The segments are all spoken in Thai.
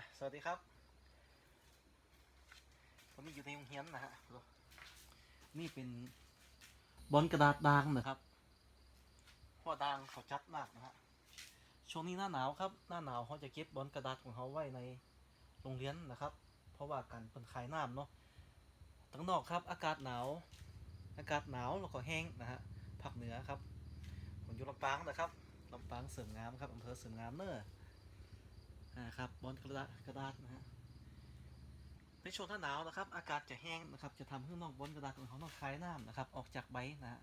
ะสวัสดีครับผมอยู่ในโรงเรียนนะฮะนี่เป็นบอลกระดาษดางนะครับเพราะดางเขาจัดมากนะฮะช่วงนี้หน้าหนาวครับ หน้าหนาวเขาจะเก็บบอลกระดาษของเขาไว้ในโรงเรียนนะครับ เพราะว่ากันเป็นคลายน้ำเนาะตั้งนอกครับ อากาศหนาว อากาศหนาวแล้วก็แห้งนะฮะภาคเหนือครับผมอยู่ลำปางนะครับลำปางเสริมงามครับอำเภอเสริมงามเนอะ อ่าครับบอลกระดาษกระดาษนะฮะในช่วงหน้าหนาวนะครับ อากาศจะแห้งนะครับ จะทำให้น้องบอลกระดาษของเขาต้องคลายน้ำนะครับ ออกจากใบนะฮะ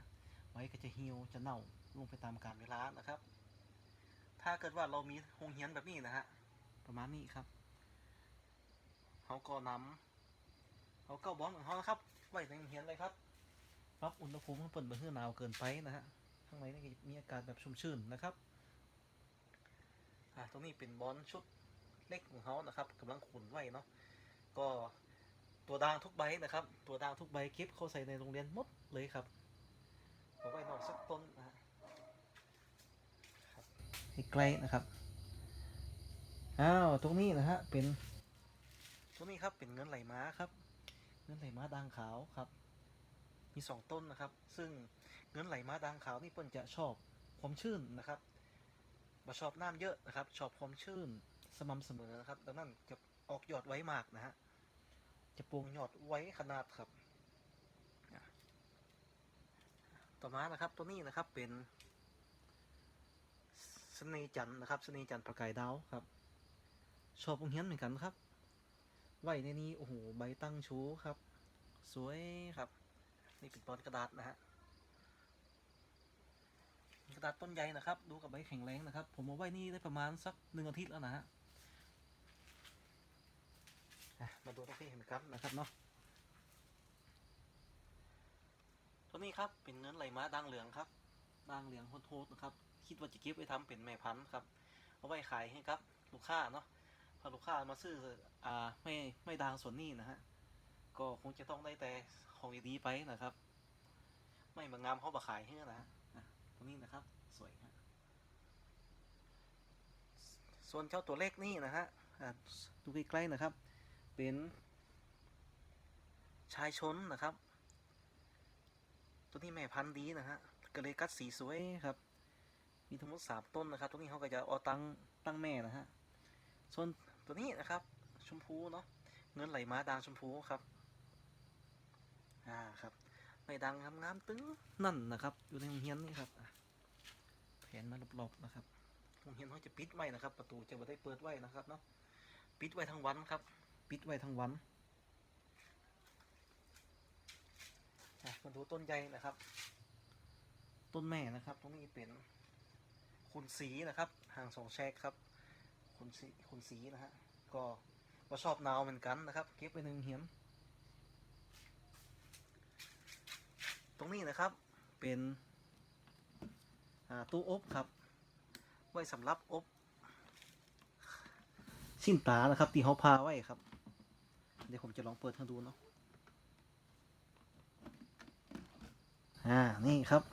ใบก็จะเหี่ยวจะเน่าลงไปตามกาลเวลานะครับ ถ้าเกิดว่าเรามีหงเหียนแบบนี้นะฮะประมาณนี้ครับเขาก็นำเขาก็บอลของเขานะครับไว้ในหงเหียนเลยครับรับอุณหภูมิให้เปิดเบื่อหนาวเกินไปนะฮะข้างในนี่มีอากาศแบบชุ่มชื่นนะครับอ่าตรงนี้เป็นบอลชุด ล็กของเขานะครับกำลังขุนไว้เนาะก็ตัวดางทุกใบนะครับ ตัวดางทุกใบเก็บเขาใส่ในโรงเรียนหมดเลยครับเอาไว้นอกสักต้นนะฮะครับใกล้นะครับอ้าวตรงนี้นะฮะเป็นตรงนี้ครับเป็นเงินไหลม้าครับ เงินไหลม้าด่างขาวครับ มีสองต้นนะครับ ซึ่งเงินไหลม้าด่างขาวนี่เปิ้นจะชอบความชื้นนะครับมาชอบน้ำเยอะนะครับ ชอบความชื้น สม่ำเสมอนะครับ ดังนั้นจะออกยอดไว้มากนะฮะ จะปลูกยอดไว้ขนาดครับอะต่อมานะครับตัวนี้นะครับเป็นสเนห์จันทร์นะครับสเนห์จันทร์ประกายดาวครับ ชอบองเฮียนเหมือนกันครับไว้ในนี้โอ้โหใบตั้งชูครับ สวยครับ นี่เป็นบอลกระดาษนะฮะกระดาษต้นใหญ่นะครับ ดูกับใบแข็งแรงนะครับ ผมเอาไว้นี่ได้ประมาณสักหนึ่งอาทิตย์แล้วนะฮะอะ มาดูตัวที่เห็นครับนะครับเนาะตัวนี้ครับเป็นเนื้อไหลม้าด่างเหลืองครับด่างเหลืองโทษนะครับ คิดว่าจะเก็บไว้ทำเป็นแม่พันธุ์ครับเอาไว้ขายให้ครับลูกค้าเนาะพอลูกค้ามาซื้ออ่าไม่ไม่ด่างส่วนนี้นะฮะก็คงจะต้องได้แต่ของดีๆไปนะครับ ไม่มางามเขาบาขายให้นะฮะตรงนี้นะครับสวยฮะส่วนเจ้าตัวเลขนี่นะฮะดูใกล้ๆนะครับ เป็นชายชนนะครับ ตัวนี้แม่พันธุ์ดีนะฮะก็เลยกัดสีสวยครับ มีทั้งหมดสามต้นนะครับ ตัวนี้เขาก็จะเอาตั้งตั้งแม่นะฮะ ส่วนตัวนี้นะครับ ชมพูเนาะ เงินไหลมาด่างชมพูครับ อ่าครับไม่ดังงามงามๆตึ้งนั่นนะครับ อยู่ในโรงเรียนนี่ครับอะแผนมาหลบๆนะครับโรงเรียนเขาจะปิดไว้นะครับ ประตูจะไม่ได้เปิดไว้นะครับเนาะ ปิดไว้ทั้งวันครับ ปิดไว้ทั้งวันมาดูต้นใหญ่นะครับ ต้นแม่นะครับ ตรงนี้เป็นคุณสีนะครับ ห่างสองแชกครับ คุณสีคุณสีนะฮะ ก็ก็ชอบหนาวเหมือนกันนะครับ เก็บไว้ในโรงเรียนตรงนี้นะครับ เป็นตู้อบครับ ไว้สำหรับอบ ชิ้นตานะครับ ที่เขาพาไว้ครับ เดี๋ยวผมจะลองเปิดให้ดูเนาะอ่านี่ครับ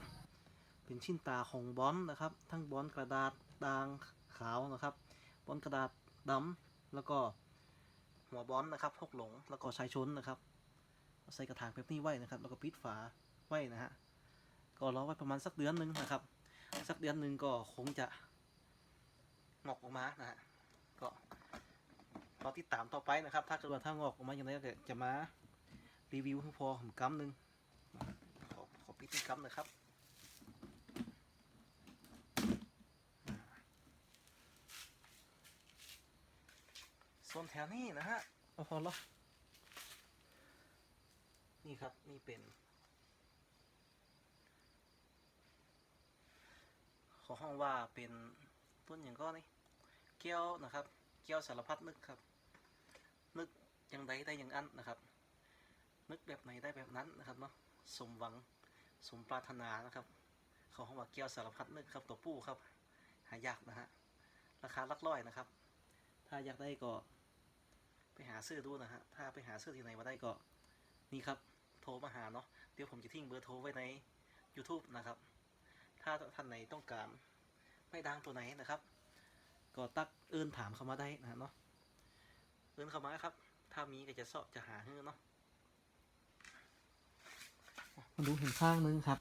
เป็นชิ้นตาของบอลนะครับ ทั้งบอลกระดาษด่างขาวนะครับ บอลกระดาษดำแล้วก็หัวบอลนะครับหกหลงแล้วก็ชายชนนะครับ ใส่กระถางแบบนี้ไว้นะครับ แล้วก็ปิดฝาไว้นะฮะก็รอไว้ประมาณสักเดือนหนึ่งนะครับ สักเดือนหนึ่งก็คงจะงอกออกมานะฮะก็ รอติดตามต่อไปนะครับ ถ้าเกิดว่าถ้างอกออกมาอย่างไรก็จะมารีวิวให้พอผมกำหนึ่งขอขอปิดที่กำหนะครับส่วนแถวนี้นะฮะเอาพอแล้วนี่ครับนี่เป็นขอห้องว่าเป็นต้นอย่างก็นี่เกี้ยวนะครับ เกี้ยวสารพัดนึกครับนึกอย่างใด ได้อย่างอันนะครับ นึกแบบไหนได้แบบนั้นนะครับเนาะสมหวังสมปรารถนานะครับเขาห้องว่าเกี้ยวสารพัดนึกครับตัวผู้ครับ หายากนะฮะราคาลักร้อยนะครับ ถ้าอยากได้ก็ไปหาซื้อดูนะฮะถ้าไปหาซื้อที่ไหนมาได้ก็นี่ครับโทรมาหาเนาะเดี๋ยวผมจะทิ้งเบอร์โทรไว้ใน YouTube นะครับ ถ้าท่านไหนต้องการไม่ดังตัวไหนนะครับ ก็ตักเอินถามเข้ามาได้นะเนาะเอินเข้ามาครับ ถ้ามีก็จะเสาะจะหาให้เนาะมาดูเห็นข้างนึงครับ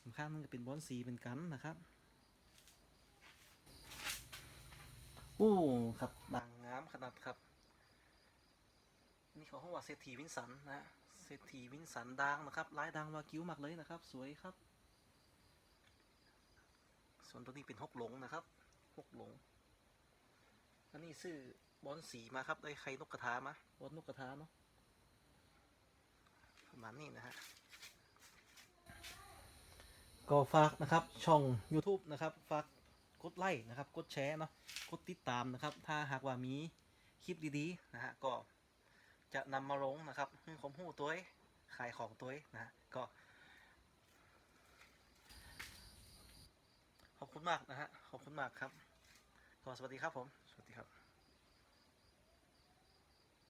เห็นข้างนึงจะเป็นบอนสีเป็นกันนะครับโอ้ครับดังงามขนาดครับ นี่เขาห้องว่าเศรษฐีวินสันนะฮะเศรษฐีวินสันดังนะครับลายดังวากิ้วมากเลยนะครับ สวยครับ ส่วนตัวนี้เป็นฮกหลงนะครับฮกหลงอั นนี้ซื้อบอลสีมาครับได้ไข่นกกระทามาบอลนกกระทาเนาะประมาณนี้นะฮะก็ฝากนะครับช่อง YouTube นะครับฝากกดไลค์นะครับกดแชร์เนาะกดติดตามนะครับ ถ้าหากว่ามีคลิปดีๆนะฮะก็จะนำมาลงนะครับให้ผมหูตัวเองขายของตัวเองนะฮะก็ขอบคุณมากนะฮะขอบคุณมากครับก็สวัสดีครับผม สวัสดีครับ